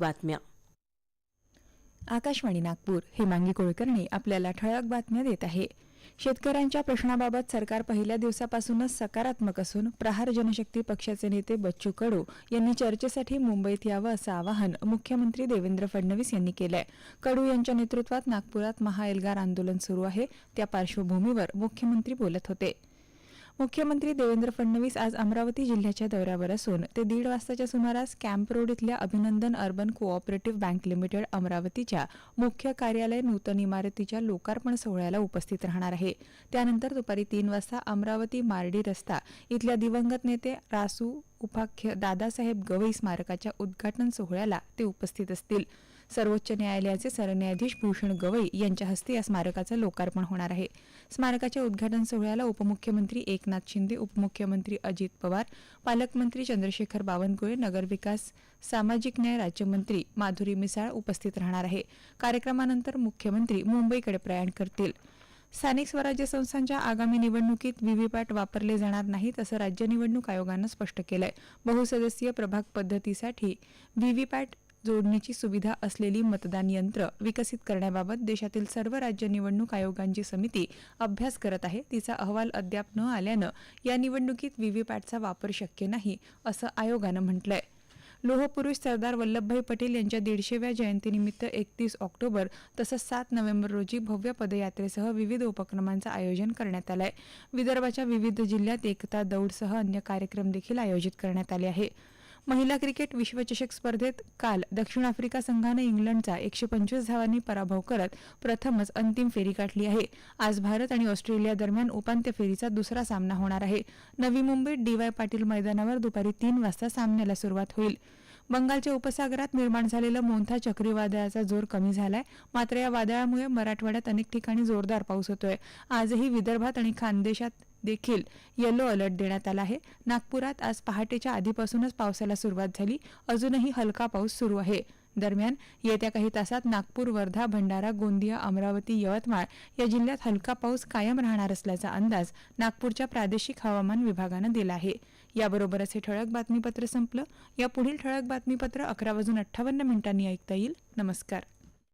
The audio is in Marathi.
बातम्या. आकाशवाणी नागपूर हेमांगी कुलकर्णी आपल्याला ठळक बातम्या देत आहे. शेतकऱ्यांच्या प्रश्नाबाबत सरकार पहिल्या दिवसापासूनच सकारात्मक असून प्रहार जनशक्ती पक्षाचे नेते बच्चू कडू यांनी चर्चेसाठी मुंबईत यावं असं आवाहन मुख्यमंत्री देवेंद्र फडणवीस यांनी केलंय. कडू यांच्या नेतृत्वात नागपुरात महाएल्गार आंदोलन सुरू आहे. त्या पार्श्वभूमीवर मुख्यमंत्री बोलत होते. मुख्यमंत्री देवेंद्र फडणवीस आज अमरावती जिल्ह्याच्या दौऱ्यावर असून ते दीड वाजताच्या सुमारास कॅम्प रोड इथल्या अभिनंदन अर्बन कोऑपरेटिव्ह बँक लिमिटेड अमरावतीच्या मुख्य कार्यालय नूतन इमारतीच्या लोकार्पण सोहळ्याला उपस्थित राहणार आहे. त्यानंतर दुपारी तीन वाजता अमरावती मार्डी रस्ता इथल्या दिवंगत नेते रासू उपाख्य दादासाहेब गवई स्मारकाच्या उद्घाटन सोहळ्याला ते उपस्थित असतील. सर्वोच्च न्यायालयाचे सरन्यायाधीश भूषण गवई यांच्या हस्ते या स्मारकाचं लोकार्पण होणार आहे. स्मारकाच्या उद्घाटन सोहळ्याला उपमुख्यमंत्री एकनाथ शिंदे उपमुख्यमंत्री अजित पवार पालकमंत्री चंद्रशेखर बावनकुळे नगरविकास सामाजिक न्याय राज्यमंत्री माधुरी मिसाळ उपस्थित राहणार आहे. कार्यक्रमानंतर मुख्यमंत्री मुंबईकडे प्रयाण करतील. स्थानिक स्वराज्य संस्थांच्या आगामी निवडणुकीत व्हीव्हीपॅट वापरले जाणार नाहीत असं राज्य निवडणूक आयोगानं स्पष्ट केलंय. बहुसदस्यीय प्रभाग पद्धतीसाठी व्हीव्हीपॅट जोडणीची सुविधा असलेली मतदान यंत्र विकसित करण्याबाबत देशातील सर्व राज्य निवडणूक आयोगांची समिती अभ्यास करत आहे. तिचा अहवाल अद्याप न आल्यानं या निवडणुकीत व्हीव्हीपॅटचा वापर शक्य नाही असं आयोगानं म्हटलंय. लोहपुरुष सरदार वल्लभभाई पटेल यांच्या दीडशेव्या जयंतीनिमित्त एकतीस ऑक्टोबर तसंच सात नोव्हेंबर रोजी भव्य पदयात्रेसह विविध उपक्रमांचं आयोजन करण्यात आलं आहे. विदर्भाच्या विविध जिल्ह्यात एकता दौडसह अन्य कार्यक्रम देखील आयोजित करण्यात आले आहे. महिला क्रिकेट विश्वचषक स्पर्धेत काल दक्षिण आफ्रिका संघानं इंग्लंडचा एकशे पंचवीस धावांनी पराभव करत प्रथमच अंतिम फेरी गाठली आहे. आज भारत आणि ऑस्ट्रेलिया दरम्यान उपांत्य फेरीचा दुसरा सामना होणार आहे. नवी मुंबईत डीवाय पाटील मैदानावर दुपारी तीन वाजता सामन्याला सुरुवात होईल. बंगालच्या उपसागरात निर्माण झालेलं मोंथा चक्रीवादळाचा जोर कमी झालाय. मात्र या वादळामुळे मराठवाड्यात अनेक ठिकाणी जोरदार पाऊस होतोय. आजही विदर्भात आणि खानदेशात देखील येलो अलर्ट देण्यात आला आहे. नागपुरात आज पहाटेच्या आधीपासूनच पावसाला सुरुवात झाली. अजूनही हलका पाऊस सुरू आहे. दरम्यान येत्या काही तासात नागपूर वर्धा भंडारा गोंदिया अमरावती यवतमाळ या जिल्ह्यात हलका पाऊस कायम राहणार असल्याचा अंदाज नागपूरच्या प्रादेशिक हवामान विभागानं दिला आहे. याबरोबरच हे ठळक बातमीपत्र संपलं. या पुढील ठळक बातमीपत्र अकरा वाजून अठ्ठावन्न मिनिटांनी ऐकता येईल. नमस्कार.